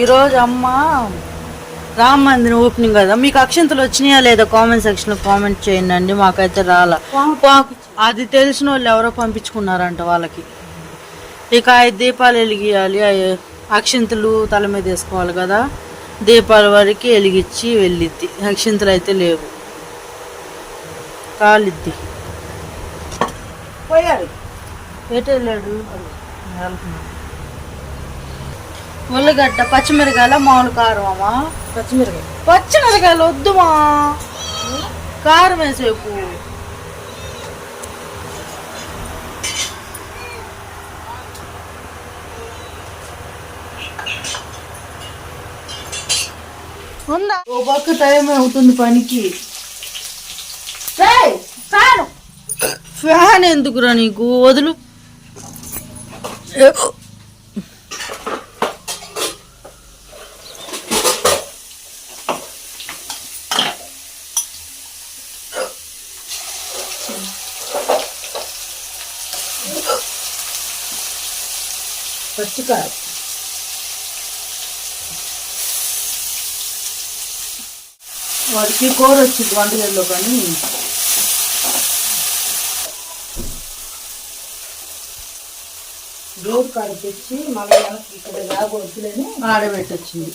ఈరోజు అమ్మ రామ మందిరం ఓపెనింగ్ కదా. మీకు అక్షంతలు వచ్చినాయా లేదా కామెంట్ సెక్షన్లో కామెంట్ చేయండి అండి మాకైతే రాలా. అది తెలిసిన వాళ్ళు ఎవరో పంపించుకున్నారంట వాళ్ళకి. ఇక దీపాలు వెలిగియాలి అక్షింతలు తల మీద వేసుకోవాలి కదా. దీపాల వరకు వెలిగించి వెళ్ళిద్ది. అక్షింతలు అయితే లేవు. కాలిద్ది. పోయాడు ఎటు వెళ్ళాడు? ఉల్లిగడ్డ పచ్చిమిరకాయల మామూలు కారం అమ్మా. పచ్చిమిరకాయ? పచ్చిమిరకాయలు వద్దుమా? కారం వేసేపు. ఉందా? ఓ పక్క టైం అవుతుంది పనికి. ఫ్యాన్. ఎందుకురా నీకు? వదులు. పచ్చికాయ వాడికి కూర వచ్చింది వంటగదిలో కానీ. డోర్ కాడ తెచ్చి మళ్ళీ వెనక్కి ఇక్కడ రాబోతులని ఆడబెట్టొచ్చింది.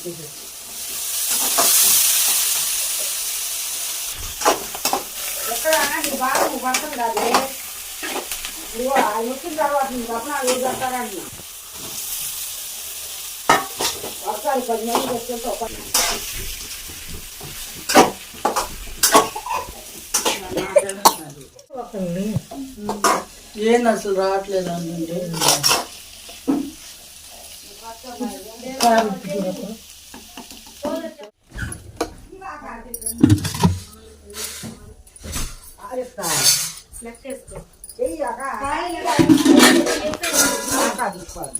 ఎక్కడ బాగా నువ్వు పడతాం కాదు. ఇదిగో ఆయన వచ్చిన తర్వాత నీకు అప్పుడు ఏం వర్షాలు పది మంది తెచ్చుకుంటే ఒక ఏంది అసలు రావట్లేదు అంటే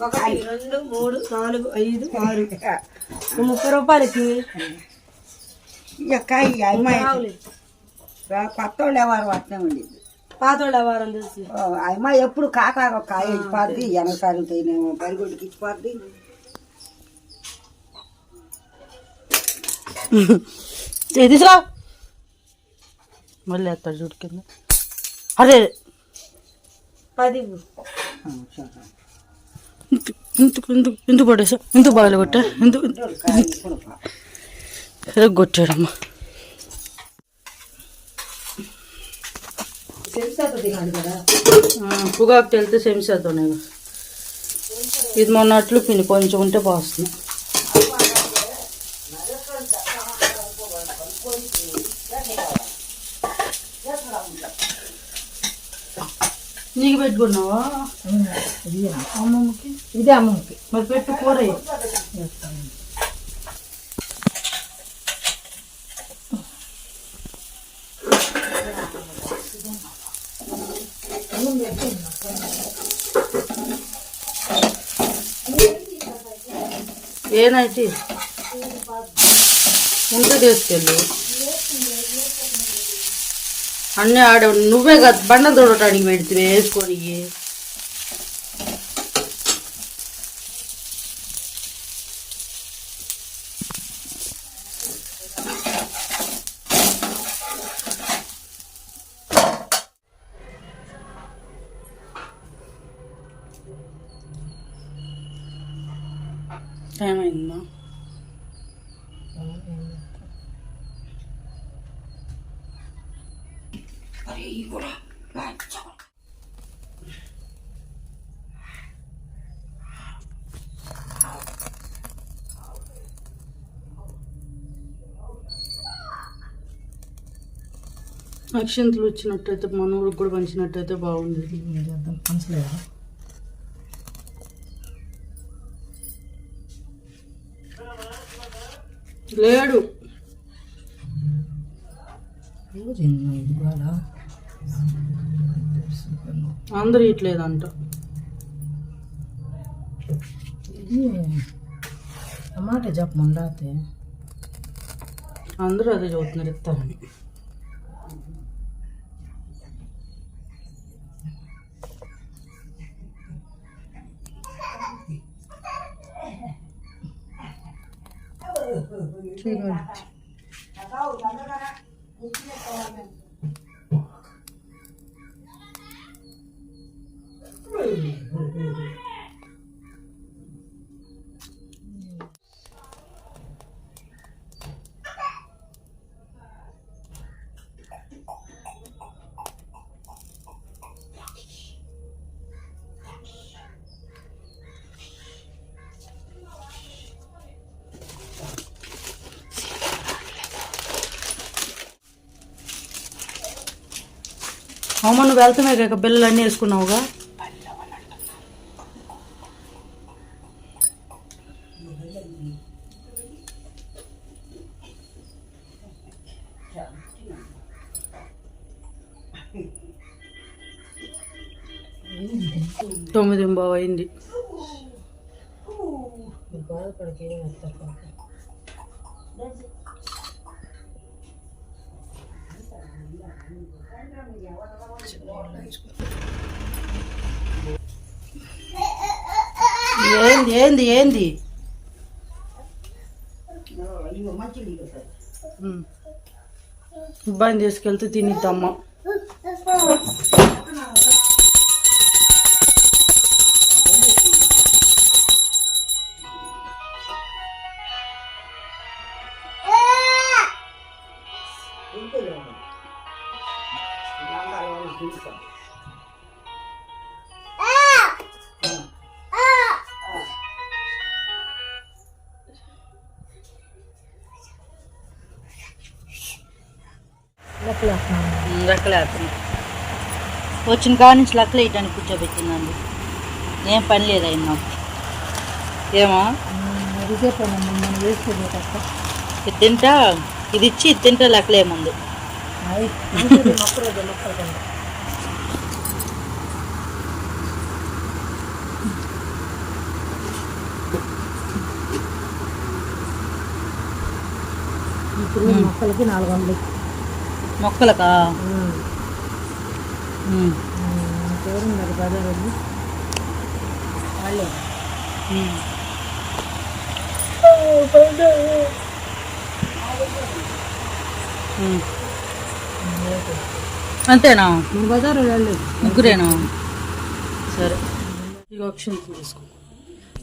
ఒకటి రెండు మూడు. నాలుగు ఐదు ఆరు. ముప్పై రూపాయలకి ఈ అమ్మాయి కొత్త వాళ్ళు ఎవరు అట్నే ఉండేది పాతోళ్ళ వారం తెలిసి. ఆ అమ్మాయి ఎప్పుడు కాకా కాయ ఇచ్చిపోద్ది తేనేమో పరిగొడ్డుకి ఇచ్చిపోద్ది తీసురా. మళ్ళీ ఎత్తాడు చూడు కింద. అరే పది ఇందుకు ఇందుకు ఇందుకు పడేసా? ఇందుకు బాగాలి కొట్టా? ఇందుకు ఏదో కొట్టాడమ్మా. పొగాకు తెలితే సెమిసేద్దాం ఇది మొన్నట్లు పిండి కొంచెం ఉంటే పోస్తుంది నీకు పెట్టుకున్నావా? అమ్మమ్మకి? ఇదే అమ్మకి మరి పెట్టు కూర ఎయ్. ఏనైతే ఉంటే తీసుకెళ్ళు అన్నీ ఆడ నువ్వే కదా బండ తోడటానికి పెడితే వేసుకొని టైం అయిందా అక్షంతలు వచ్చినట్టయితే మన ఊరికి కూడా పంచినట్టయితే బాగుంది. పంచలేదు? లేడు. ఇది కూడా అందరూ ఇట్లేదంట ఇది టమాటా చెప్పమని రాతే అందరూ అదే చదువుతున్నారు ఇస్తారని అమ్మ నువ్వు వెళ్తామే కాక బిల్లలు అన్నీ వేసుకున్నావుగా? తొమ్మిది బావు అయింది ఏంది ఏంది ఏంది? ఇబ్బంది తీసుకెళ్తే తినిద్దమ్మా. వచ్చిన కాడి నుంచి లెక్కలు వేయటానికి కూర్చోబెట్టిందండి. ఏం పని లేదు నాకు. ఏమో? ఇది తింటా ఇది ఇచ్చి ఇది తింటా లెక్కలేముంది. మొక్కలకి నాలుగు వందలు మొక్కలకా. అంతేనా బజార్ వాళ్ళు ముగ్గురేనా? సరే. ఇక తీసుకో.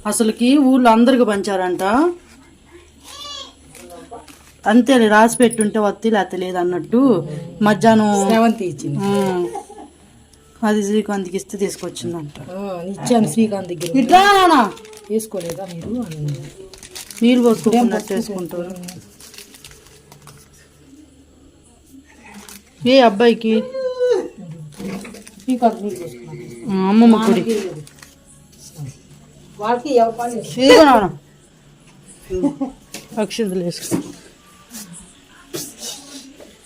అసలుకి ఊళ్ళో అందరికి పంచారంట. అంతే రాసి పెట్టుంటే వత్తి లేకపోతే లేదు అన్నట్టు మధ్యాహ్నం శ్రవంతి ఇచ్చింది. అది శ్రీకాంత్కి ఇస్తే తీసుకొచ్చిందంట. ఇచ్చాను శ్రీకాంత్ దగ్గర. ఇట్లా వేసుకోలేదా మీరు నీళ్ళు పోసుకున్నట్టు వేసుకుంటారు. ఏ అబ్బాయికి? అమ్మమ్మ కుడి. వాళ్ళకి అక్షంతలు వేసుకో.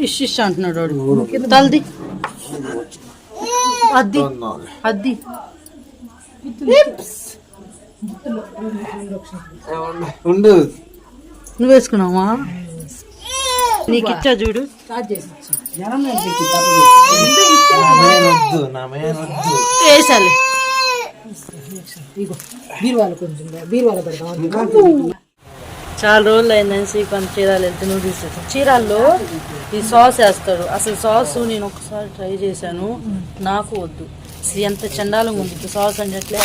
ఇష్ అంటున్నాడు వాడు. తలది. అద్ది. అద్ది. ఉండు. నువ్వు వేసుకున్నావా? నీకు ఇచ్చా చూడు. వేసాలి. బీరువాలు కొంచెం బీరువాలు పెడతాం చాలా రోజులు అయిందని శ్రీకాంత్ చీరాలు వెళ్తే నువ్వు తీసేసాను చీరాల్లో ఈ సాస్ వేస్తాడు అసలు సాస్ నేను ఒకసారి ట్రై చేశాను. నాకు వద్దు. ఎంత చండాలంగా ఉంది. సాస్ అని ఎట్లా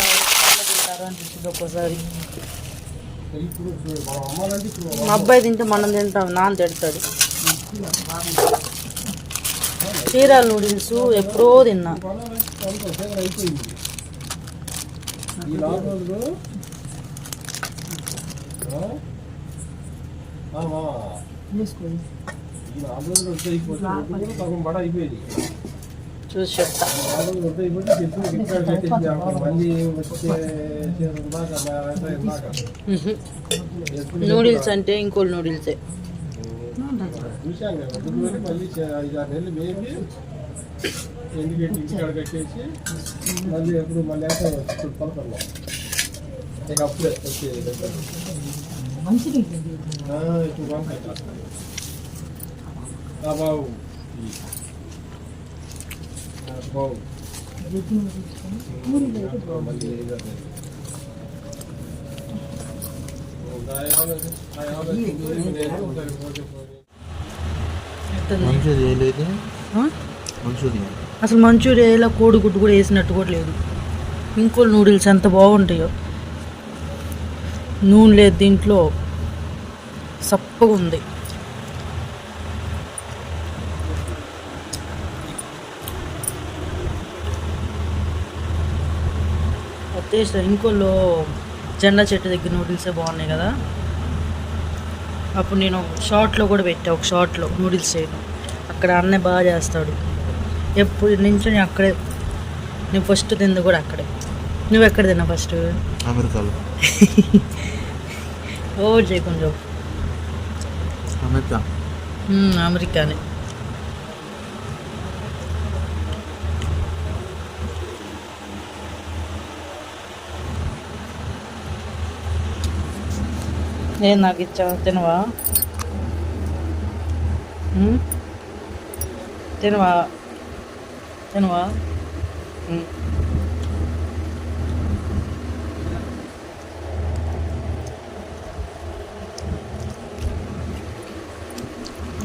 అనిపిస్తుంది ఒక్కోసారి. మా అబ్బాయి తింటే మనం తింటాం నాన్న తిడతాడు. చీరాల నూడిల్స్ ఎప్పుడో తిన్నా. చూసి చెప్తా నూడిల్స్ అంటే ఇంకో నూడిల్సే కట్టేసి మళ్ళీ ఎప్పుడు మళ్ళీ పలకర్లో ఇక అప్పుడే వచ్చేది అసలు మంచూరియాలో కోడిగుడ్డు కూడా వేసినట్టు కూడా లేదు. ఇంకో నూడిల్స్ ఎంత బాగుంటాయో. నూనె లేదు దీంట్లో. సప్పగా ఉంది టేస్ట్ ఇంకోళ్ళు జెండా చెట్టు దగ్గర నూడిల్సే బాగున్నాయి కదా. అప్పుడు నేను షార్ట్లో కూడా పెట్టా ఒక షార్ట్లో నూడిల్స్ చేయడం. అక్కడ అన్నయ్య బాగా చేస్తాడు. ఎప్పుడు నుంచి నేను అక్కడే. నేను ఫస్ట్ తింది కూడా అక్కడే. నువ్వు ఎక్కడ తిన్నా ఫస్ట్? అమెరికాలో. ఓవర్ చేయి కొంచెం. అమెరికా. అమెరికానే. ఏం నాకు ఇచ్చావు తినవా? తినవా? తినవా?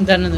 জানা